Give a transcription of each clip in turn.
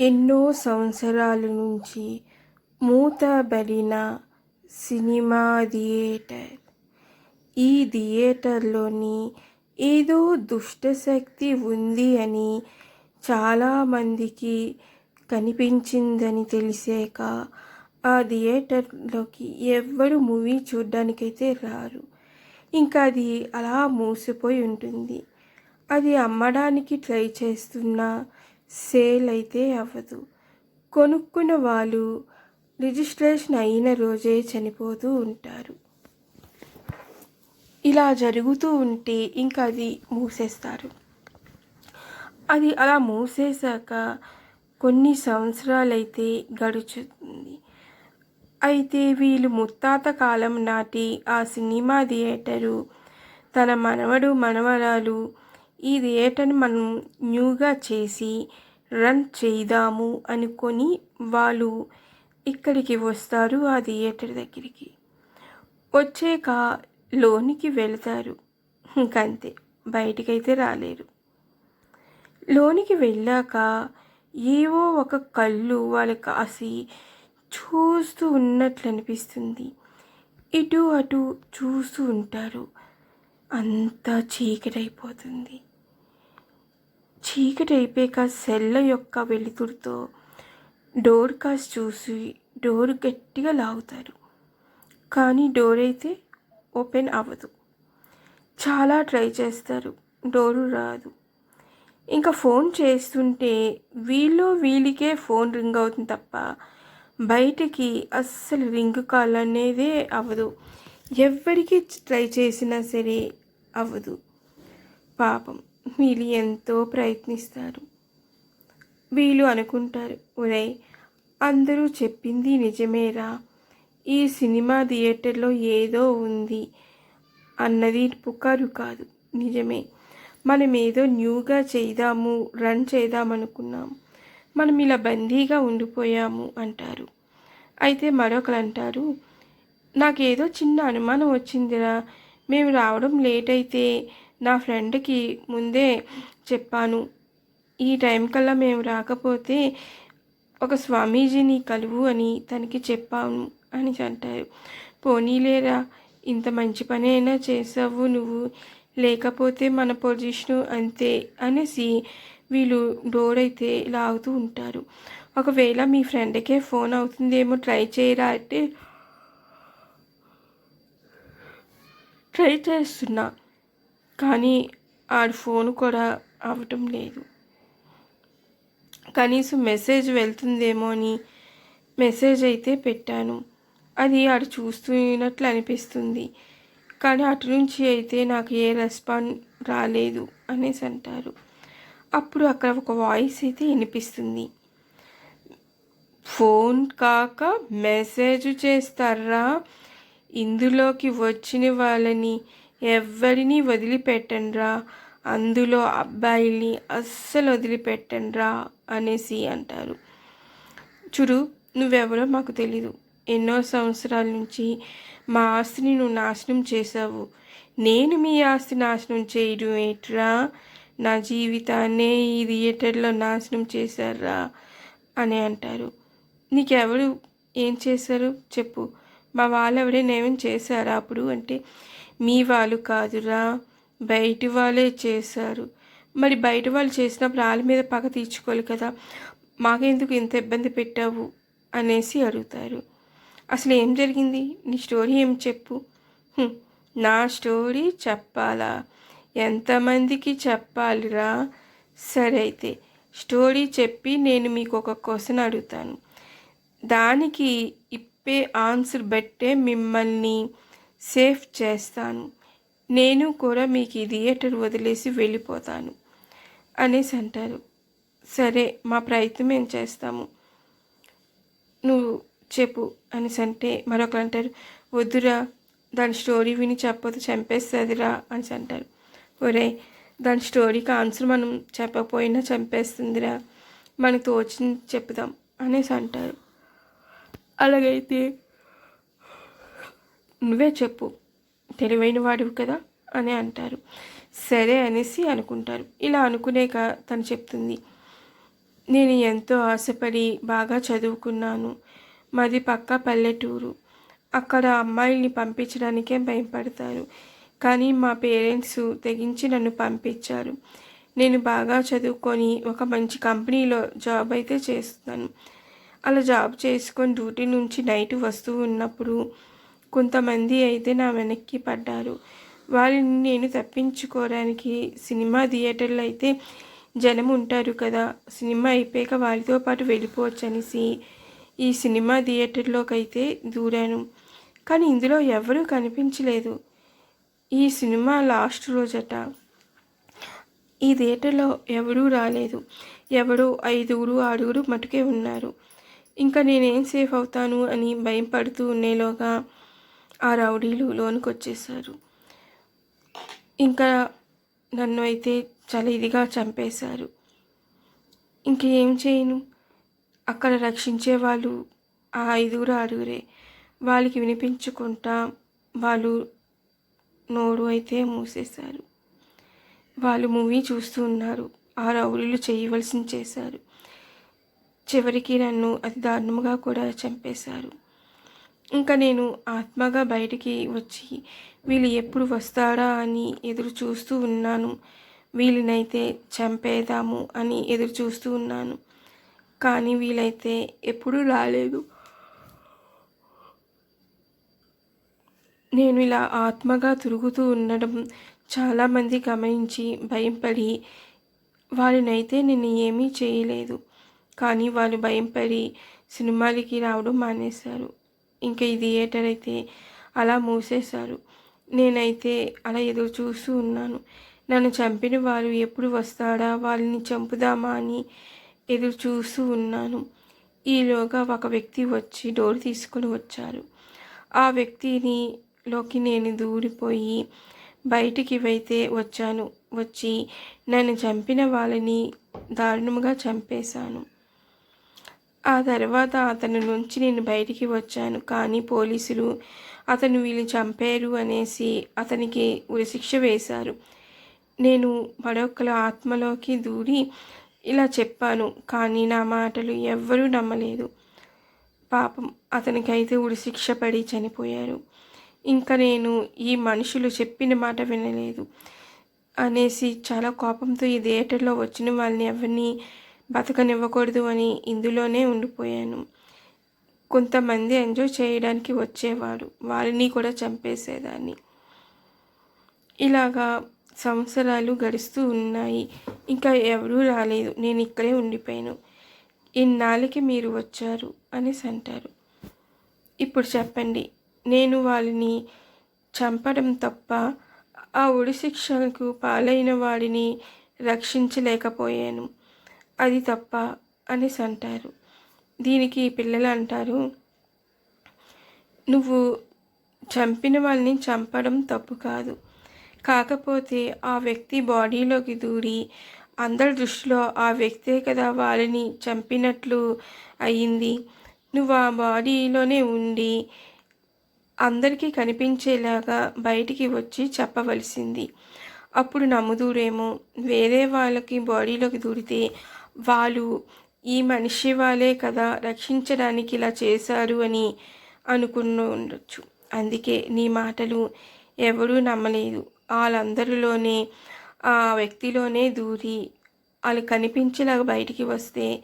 ఎన్నో సంవత్సరాల నుంచి మూతబడిన సినిమా థియేటర్. ఈ థియేటర్లోని ఏదో దుష్టశక్తి ఉంది అని చాలామందికి కనిపించిందని తెలిసాక ఆ థియేటర్లోకి ఎవ్వరు మూవీ చూడ్డానికైతే రారు. ఇంకా అది అలా మూసిపోయి ఉంటుంది. అది అమ్మడానికి ట్రై చేస్తున్నా సేల్ అయితే అవ్వదు. కొనుక్కున్న వాళ్ళు రిజిస్ట్రేషన్ అయిన రోజే చనిపోతూ ఉంటారు. ఇలా జరుగుతూ ఉంటే ఇంకా అది మూసేస్తారు. అది అలా మూసేశాక కొన్ని సంవత్సరాలైతే గడుచుతుంది. అయితే వీళ్ళు ముత్తాత కాలం నాటి ఆ సినిమా థియేటరు తన మనవడు మనవరాలు ఈ థియేటర్ని మనం న్యూగా చేసి రన్ చేద్దాము అనుకొని వాళ్ళు ఇక్కడికి వస్తారు ఆ థియేటర్ దగ్గరికి. వచ్చాక లోనికి వెళతారు. ఇంకంతే బయటికైతే రాలేరు. లోనికి వెళ్ళాక ఏవో ఒక కళ్ళు వాళ్ళకి కాసి చూస్తూ ఉన్నట్లు అనిపిస్తుంది. ఇటు అటు చూస్తూ ఉంటారు. అంతా చీకటైపోతుంది. చీకటి అయిపోయాక సెల్ల యొక్క వెలుతురుతో డోర్ కాస్ చూసి డోర్ గట్టిగా లాగుతారు. కానీ డోర్ అయితే ఓపెన్ అవ్వదు. చాలా ట్రై చేస్తారు. డోరు రాదు. ఇంకా ఫోన్ చేస్తుంటే వీళ్ళు వీళ్ళకే ఫోన్ రింగ్ అవుతుంది తప్ప బయటికి అస్సలు రింగ్ కాల్ అనేదే అవ్వదు. ఎవరికి ట్రై చేసినా సరే అవ్వదు. పాపం. వీళ్ళు ఎంతో ప్రయత్నిస్తారు. వీళ్ళు అనుకుంటారు ఒరే అందరూ చెప్పింది నిజమేరా. ఈ సినిమా థియేటర్లో ఏదో ఉంది అన్నది పుకారు కాదు. నిజమే. మనం ఏదో న్యూగా చేద్దాము రన్ చేద్దామనుకున్నాం. మనం ఇలా బందీగా ఉండిపోయాము అంటారు. అయితే మరొకరు అంటారు నాకేదో చిన్న అనుమానం వచ్చిందిరా. మేము రావడం లేట్ అయితే నా ఫ్రెండ్కి ముందే చెప్పాను. ఈ టైం కల్లా మేము రాకపోతే ఒక స్వామీజీని కలువు అని తనకి చెప్పాను అని అంటారు. పోనీలేరా ఇంత మంచి పని అయినా చేసావు నువ్వు లేకపోతే మన పొజిషను అంతే అనేసి వీళ్ళు డోర్ అయితే లాగుతూ ఉంటారు. ఒకవేళ మీ ఫ్రెండ్కే ఫోన్ అవుతుందేమో ట్రై చేయరా అంటే ట్రై చేస్తున్నా. కానీ ఆడి ఫోన్ కూడా అవ్వటం లేదు. కనీసం మెసేజ్ వెళ్తుందేమో అని మెసేజ్ అయితే పెట్టాను. అది ఆడు చూస్తున్నట్లు అనిపిస్తుంది. కానీ అటు నుంచి అయితే నాకు ఏ రెస్పాండ్ రాలేదు అనేసి అంటారు. అప్పుడు అక్కడ ఒక వాయిస్ అయితే వినిపిస్తుంది. ఫోన్ కాక మెసేజ్ చేస్తారా? ఇందులోకి వచ్చిన వాళ్ళని ఎవరిని వదిలిపెట్టండ్రా అందులో అబ్బాయిల్ని అస్సలు వదిలిపెట్టండ్రా అనేసి అంటారు. చూడు నువ్వెవరో మాకు తెలీదు. ఎన్నో సంవత్సరాల నుంచి మా ఆస్తిని నువ్వు నాశనం చేసావు నేను మీ ఆస్తి నాశనం చేయడం ఏట్రా? నా జీవితాన్నే ఈ థియేటర్లో నాశనం చేశారా? అని అంటారు. నీకెవరు ఏం చేశారు? చెప్పు. మా వాళ్ళు ఎవరైనా చేశారా అప్పుడు? అంటే మీ వాళ్ళు కాదురా. బయటి వాళ్ళే చేశారు. మరి బయట వాళ్ళు చేసినప్పుడు వాళ్ళ మీద పగ తీర్చుకోవాలి కదా. మాకెందుకు ఇంత ఇబ్బంది పెట్టావు? అనేసి అడుగుతారు. అసలు ఏం జరిగింది? నీ స్టోరీ ఏం చెప్పు? నా స్టోరీ చెప్పాలా? ఎంతమందికి చెప్పాలిరా? సరే అయితే స్టోరీ చెప్పి నేను మీకు ఒక క్వశ్చన్ అడుగుతాను. దానికి ఇప్పే ఆన్సర్ బట్టే మిమ్మల్ని సేఫ్ చేస్తాను. నేను కూడా మీకు ఈ థియేటర్ వదిలేసి వెళ్ళిపోతాను అనేసి అంటారు. సరే మా ప్రయత్నం ఏం చేస్తాము? నువ్వు చెప్పు అనేసి అంటే మరొకరు అంటారు. వద్దురా దాని స్టోరీ విని చెప్పదు చంపేస్తుందిరా అనేసి అంటారు. ఒరే దాని స్టోరీకి ఆన్సర్ మనం చెప్పకపోయినా చంపేస్తుందిరా మనకు తోచింది చెప్దాం అనేసి అంటారు. అలాగైతే నువ్వే చెప్పు. తెలివైన వాడివి కదా అని అంటారు. సరే అనేసి అనుకుంటారు. ఇలా అనుకునేక తను చెప్తుంది. నేను ఎంతో ఆశపడి బాగా చదువుకున్నాను. మాది పక్క పల్లెటూరు. అక్కడ అమ్మాయిల్ని పంపించడానికే భయపడతారు. కానీ మా పేరెంట్స్ తెగించి నన్ను పంపించారు. నేను బాగా చదువుకొని ఒక మంచి కంపెనీలో జాబ్ అయితే చేస్తాను అలా జాబ్ చేసుకొని డ్యూటీ నుంచి నైట్ వస్తూ ఉన్నప్పుడు కొంతమంది అయితే నా వెనక్కి పడ్డారు. వారిని నేను తప్పించుకోవడానికి సినిమా థియేటర్లో అయితే జనం ఉంటారు కదా. సినిమా అయిపోయాక వారితో పాటు వెళ్ళిపోవచ్చు అనేసి ఈ సినిమా థియేటర్లోకి అయితే దూరాను. కానీ ఇందులో ఎవరూ కనిపించలేదు. ఈ సినిమా లాస్ట్ రోజట. ఈ థియేటర్లో ఎవరూ రాలేదు. ఎవరో ఐదుగురు ఆరుగురు మటుకే ఉన్నారు. ఇంకా నేనేం సేఫ్ అవుతాను అని భయం పడుతూ ఉండేలోగా ఆ రౌడీలు లోనికి వచ్చేసారు ఇంకా నన్ను అయితే చాలా ఇదిగా చంపేశారు. ఇంకేం చేయను? అక్కడ రక్షించే వాళ్ళు ఆ ఐదుగురు ఆరుగురే. వాళ్ళకి వినిపించుకుంటా వాళ్ళు నోరు అయితే మూసేశారు. వాళ్ళు మూవీ చూస్తూ ఉన్నారు. ఆ రౌడీలు చేయవలసింది చేశారు. చివరికి నన్ను అతి దారుణంగా కూడా చంపేశారు. ఇంకా నేను ఆత్మగా బయటికి వచ్చి వీళ్ళు ఎప్పుడు వస్తాడా అని ఎదురు చూస్తూ ఉన్నాను. వీళ్ళనైతే చంపేదాము అని ఎదురు చూస్తూ ఉన్నాను. కానీ వీలైతే ఎప్పుడూ రాలేదు. నేను ఇలా ఆత్మగా తిరుగుతూ ఉండడం చాలామంది గమనించి భయంపడి వాళ్ళనైతే నేను ఏమీ చేయలేదు. కానీ వాళ్ళు భయంపడి సినిమాలకి రావడం మానేశారు. ఇంకా ఈ థియేటర్ అయితే అలా మూసేశారు. నేనైతే అలా ఎదురు చూస్తూ ఉన్నాను. నన్ను చంపిన వారు ఎప్పుడు వస్తాడా? వాళ్ళని చంపుదామా అని ఎదురు చూస్తూ ఉన్నాను. ఈలోగా ఒక వ్యక్తి వచ్చి డోర్ తీసుకొని వచ్చారు. ఆ వ్యక్తిని లోకి నేను దూరిపోయి బయటికి అయితే వచ్చాను. వచ్చి నన్ను చంపిన వాళ్ళని దారుణంగా చంపేశాను. ఆ తర్వాత అతని నుంచి నేను బయటికి వచ్చాను. కానీ పోలీసులు అతను వీళ్ళు చంపారు అనేసి అతనికి ఉరిశిక్ష వేశారు. నేను మరొకల ఆత్మలోకి దూరి ఇలా చెప్పాను కానీ నా మాటలు ఎవ్వరూ నమ్మలేదు. పాపం అతనికైతే ఉరిశిక్ష పడి చనిపోయారు. ఇంకా నేను ఈ మనుషులు చెప్పిన మాట వినలేదు అనేసి చాలా కోపంతో ఈ థియేటర్లో వచ్చిన వాళ్ళని ఎవరిని బతకనివ్వకూడదు అని ఇందులోనే ఉండిపోయాను. కొంతమంది ఎంజాయ్ చేయడానికి వచ్చేవారు. వారిని కూడా చంపేసేదాన్ని. ఇలాగా సంవత్సరాలు గడుస్తూ ఉన్నాయి. ఇంకా ఎవరూ రాలేదు. నేను ఇక్కడే ఉండిపోయాను. ఇన్నాళ్ళకి మీరు వచ్చారు అనేసి అంటారు ఇప్పుడు చెప్పండి. నేను వాళ్ళని చంపడం తప్ప ఆ ఉడి శిక్షకు పాలైన వాడిని రక్షించలేకపోయాను. అది తప్ప అనేసి అంటారు. దీనికి పిల్లలు అంటారు నువ్వు చంపిన వాళ్ళని చంపడం తప్పు కాదు. కాకపోతే ఆ వ్యక్తి బాడీలోకి దూరి అందరి దృష్టిలో ఆ వ్యక్తే కదా వాళ్ళని చంపినట్లు అయ్యింది నువ్వు ఆ బాడీలోనే ఉండి అందరికీ కనిపించేలాగా బయటికి వచ్చి చెప్పవలసింది. అప్పుడు నమ్ముదూరేమో. వేరే వాళ్ళకి బాడీలోకి దూరితే వాళ్ళు ఈ మనిషి వాళ్ళే కదా రక్షించడానికి ఇలా చేశారు అని అనుకున్న ఉండొచ్చు అందుకే నీ మాటలు ఎవరూ నమ్మలేదు. వాళ్ళందరిలోనే ఆ వ్యక్తిలోనే దూరి వాళ్ళు కనిపించేలాగా బయటికి వస్తే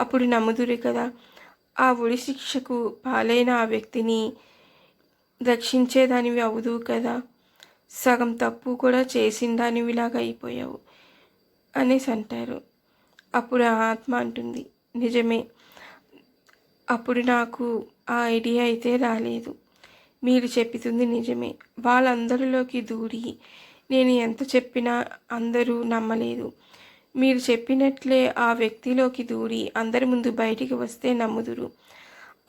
అప్పుడు నమ్ముదురు కదా. ఆ ఉడి శిక్షకు పాలైన ఆ వ్యక్తిని రక్షించేదానివి అవుదు కదా. సగం తప్పు కూడా చేసిందానివిలాగా అయిపోయావు అనేసి అంటారు. అప్పుడు ఆ ఆత్మ అంటుంది నిజమే. అప్పుడు నాకు ఆ ఐడియా అయితే రాలేదు. మీరు చెప్తుంది నిజమే. వాళ్ళందరిలోకి దూరి నేను ఎంత చెప్పినా అందరూ నమ్మలేదు. మీరు చెప్పినట్లే ఆ వ్యక్తిలోకి దూరి అందరి ముందు బయటికి వస్తే నమ్ముదురు.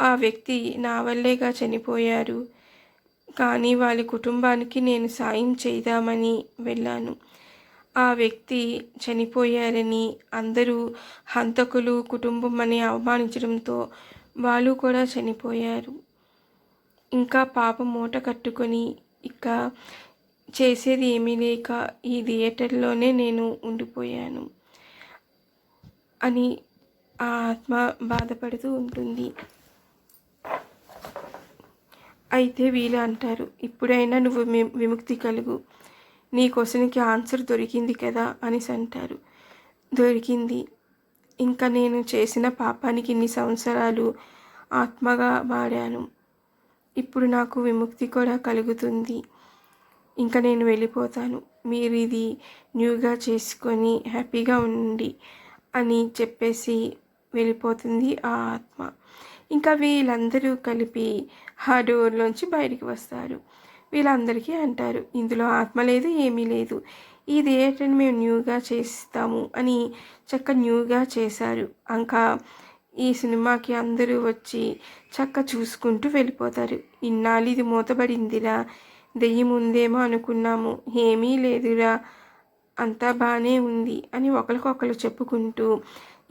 ఆ వ్యక్తి నా వల్లేగా చనిపోయారు. కానీ వాళ్ళ కుటుంబానికి నేను సాయం చేద్దామని వెళ్ళాను. ఆ వ్యక్తి చనిపోయారని అందరూ హంతకులు కుటుంబం అని అవమానించడంతో వాళ్ళు కూడా చనిపోయారు. ఇంకా పాప మూట కట్టుకొని ఇక చేసేది ఏమీ లేక ఈ థియేటర్లోనే నేను ఉండిపోయాను అని ఆ ఆత్మ బాధపడుతూ ఉంటుంది. అయితే వీళ్ళు అంటారు ఇప్పుడైనా నువ్వు విముక్తి కలుగు. నీ క్వశ్చన్కి ఆన్సర్ దొరికింది కదా అనేసి అంటారు. దొరికింది. ఇంకా నేను చేసిన పాపానికి ఇన్ని సంవత్సరాలు ఆత్మగా వాడాను ఇప్పుడు నాకు విముక్తి కూడా కలుగుతుంది. ఇంకా నేను వెళ్ళిపోతాను. మీరు ఇది న్యూగా చేసుకొని హ్యాపీగా ఉండి అని చెప్పేసి వెళ్ళిపోతుంది ఆ ఆత్మ. ఇంకా వీళ్ళందరూ కలిపి ఆ డోర్లోంచి బయటికి వస్తారు. వీళ్ళందరికీ అంటారు. ఇందులో ఆత్మ లేదు ఏమీ లేదు. ఈ థియేటర్ని మేము న్యూగా చేస్తాము అని చక్క న్యూగా చేశారు. ఇంకా ఈ సినిమాకి అందరూ వచ్చి చక్క చూసుకుంటూ వెళ్ళిపోతారు. ఇన్నాళ్ళు ఇది మూతబడిందిరా దెయ్యం ఉందేమో అనుకున్నాము. ఏమీ లేదురా అంతా బాగానే ఉంది అని ఒకరికొకరు చెప్పుకుంటూ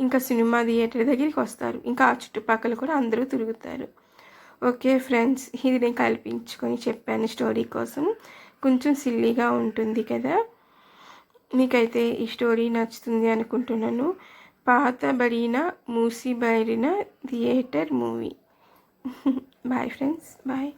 ఇంకా సినిమా థియేటర్ దగ్గరికి వస్తారు. ఇంకా ఆ చుట్టుపక్కల కూడా అందరూ తిరుగుతారు. ఓకే ఫ్రెండ్స్ ఇది నేను కల్పించుకొని చెప్పాను స్టోరీ కోసం. కొంచెం సిల్లీగా ఉంటుంది కదా. మీకైతే ఈ స్టోరీ నచ్చుతుంది అనుకుంటున్నాను. పాతబడిన మూసిబడిన theatre movie. Boy friends boy.